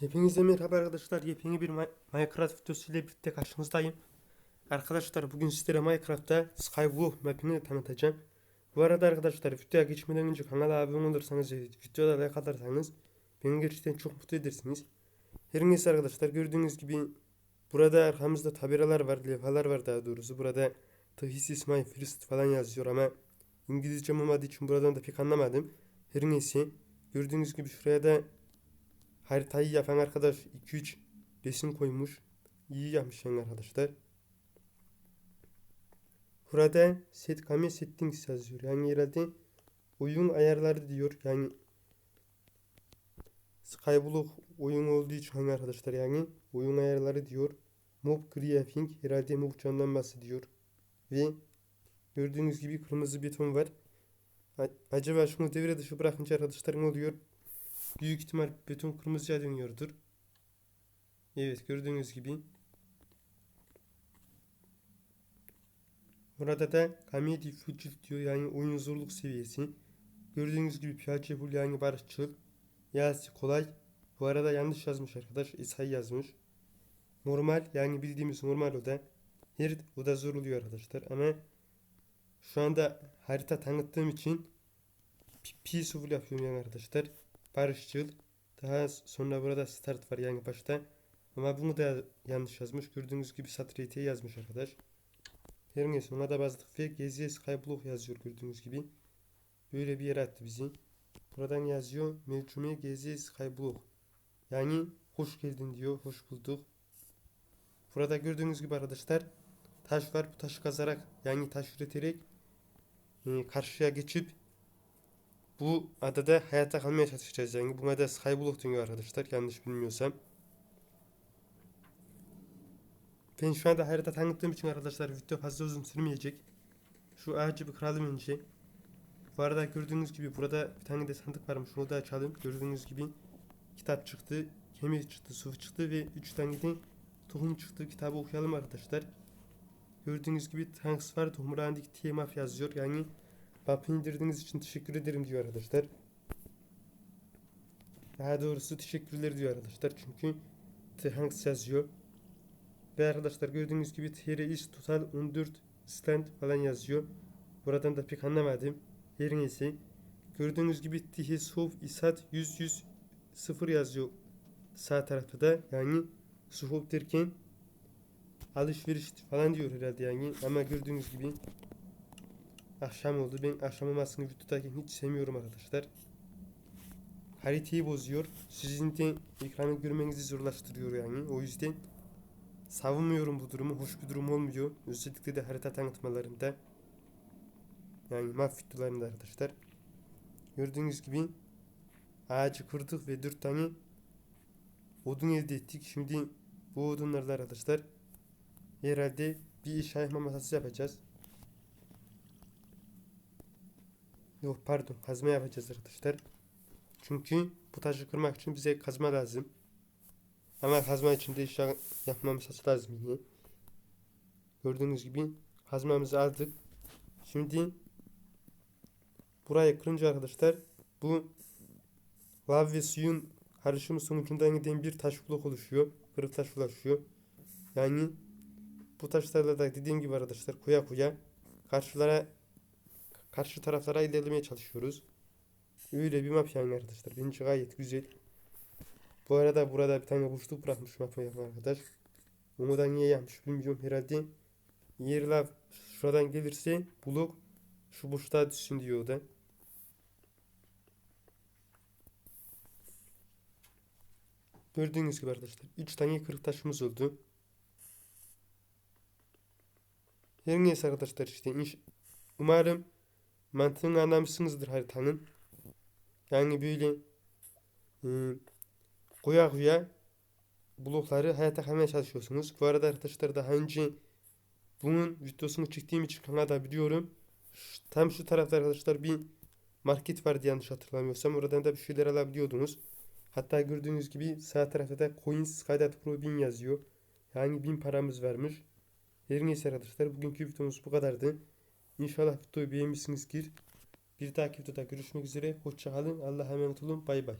Hepinize merhaba arkadaşlar. Yepyeni bir Mi- Minecraft videosu ile birlikte karşınızdayım. Arkadaşlar bugün sizlere Minecraft'ta Skywalk mapini tanıtacağım. Bu arada arkadaşlar videoya geçmeden önce kanala abone olursanız videoda like atarsanız beni gerçekten çok mutlu edersiniz. Her neyse arkadaşlar gördüğünüz gibi burada arkamızda tabelalar var, levhalar var daha doğrusu. Burada This is my first falan yazıyor ama İngilizcem olmadığı için buradan da pek anlamadım. Her neyse gördüğünüz gibi şuraya da Haritayı yapan arkadaş 2-3 resim koymuş. İyi yapmış yani arkadaşlar. Burada set camera settings yazıyor. Yani herhalde oyun ayarları diyor. Yani Skyblock oyun olduğu için hani arkadaşlar yani oyun ayarları diyor. Mob Griefing herhalde mob canlanması diyor. Ve gördüğünüz gibi kırmızı beton var. A- Acaba şunu devre dışı bırakınca arkadaşlar ne oluyor? Büyük ihtimal beton kırmızıya dönüyordur. Evet gördüğünüz gibi. Burada da Comedy Future diyor yani oyun zorluk seviyesi. Gördüğünüz gibi PHP full yani barışçıl. Yazı kolay. Bu arada yanlış yazmış arkadaş. İsa'yı yazmış. Normal yani bildiğimiz normal o da. Her o da zor oluyor arkadaşlar ama şu anda harita tanıttığım için peaceful yapıyorum yani arkadaşlar barışçıl. Daha sonra burada start var yani başta. Ama bunu da yanlış yazmış. Gördüğünüz gibi saturate yazmış arkadaş. Her neyse ona da bastık ve geziye skyblock yazıyor gördüğünüz gibi. Böyle bir yere attı bizi. Buradan yazıyor mevcume geziye skyblock. Yani hoş geldin diyor. Hoş bulduk. Burada gördüğünüz gibi arkadaşlar taş var. Bu taşı kazarak yani taş üreterek e, karşıya geçip bu adada hayatta kalmaya çalışacağız yani. Buna da Skyblock deniyor arkadaşlar yanlış bilmiyorsam. Ben şu anda harita tanıttığım için arkadaşlar video fazla uzun sürmeyecek. Şu ağacı bir kıralım önce. Bu arada gördüğünüz gibi burada bir tane de sandık varmış. Onu da açalım. Gördüğünüz gibi kitap çıktı. Kemik çıktı, su çıktı ve 3 tane de tohum çıktı. Kitabı okuyalım arkadaşlar. Gördüğünüz gibi Tanks var. Tohumlarındaki TMF yazıyor. Yani Map'ı indirdiğiniz için teşekkür ederim diyor arkadaşlar. Daha doğrusu teşekkürler diyor arkadaşlar. Çünkü Thanks yazıyor. Ve arkadaşlar gördüğünüz gibi TR is total 14 stand falan yazıyor. Buradan da pek anlamadım. Her neyse. Gördüğünüz gibi Tihesov isat 100 100 0 yazıyor sağ tarafta da. Yani Suhov derken alışveriş falan diyor herhalde yani. Ama gördüğünüz gibi Akşam oldu. Ben akşam olmasını videodayken hiç sevmiyorum arkadaşlar. Haritayı bozuyor. Sizin de ekranı görmenizi zorlaştırıyor yani. O yüzden savunmuyorum bu durumu. Hoş bir durum olmuyor. Özellikle de harita tanıtmalarında. Yani map arkadaşlar. Gördüğünüz gibi ağacı kırdık ve 4 tane odun elde ettik. Şimdi bu odunlarla arkadaşlar herhalde bir iş yapma masası yapacağız. Yok pardon kazma yapacağız arkadaşlar. Çünkü bu taşı kırmak için bize kazma lazım. Ama kazma için de iş yapmamız lazım yine. Gördüğünüz gibi kazmamızı aldık. Şimdi burayı kırınca arkadaşlar bu lav ve suyun karışımı sonucunda giden bir taş blok oluşuyor. Kırık taş oluşuyor. Yani bu taşlarla da dediğim gibi arkadaşlar koya koya karşılara karşı taraflara ilerlemeye çalışıyoruz. Öyle bir map yani arkadaşlar. Bence gayet güzel. Bu arada burada bir tane boşluk bırakmış mapı yapan arkadaş. Onu da niye yapmış bilmiyorum herhalde. Yer lav şuradan gelirse blok şu boşluğa düşsün diyor da. Gördüğünüz gibi arkadaşlar 3 tane kırık taşımız oldu. Her neyse arkadaşlar işte inş- umarım mantığını anlamışsınızdır haritanın. Yani böyle e, koya koya blokları hayata kalmaya çalışıyorsunuz. Bu arada arkadaşlar daha önce bunun videosunu çektiğim için kanalda biliyorum. Tam şu tarafta arkadaşlar bir market vardı yanlış hatırlamıyorsam. Oradan da bir şeyler alabiliyordunuz. Hatta gördüğünüz gibi sağ tarafta da Coins Skydat Pro 1000 yazıyor. Yani 1000 paramız varmış. Her neyse arkadaşlar bugünkü videomuz bu kadardı. İnşallah videoyu beğenmişsinizdir. Bir dahaki videoda görüşmek üzere. Hoşçakalın. Allah'a emanet olun. Bay bay.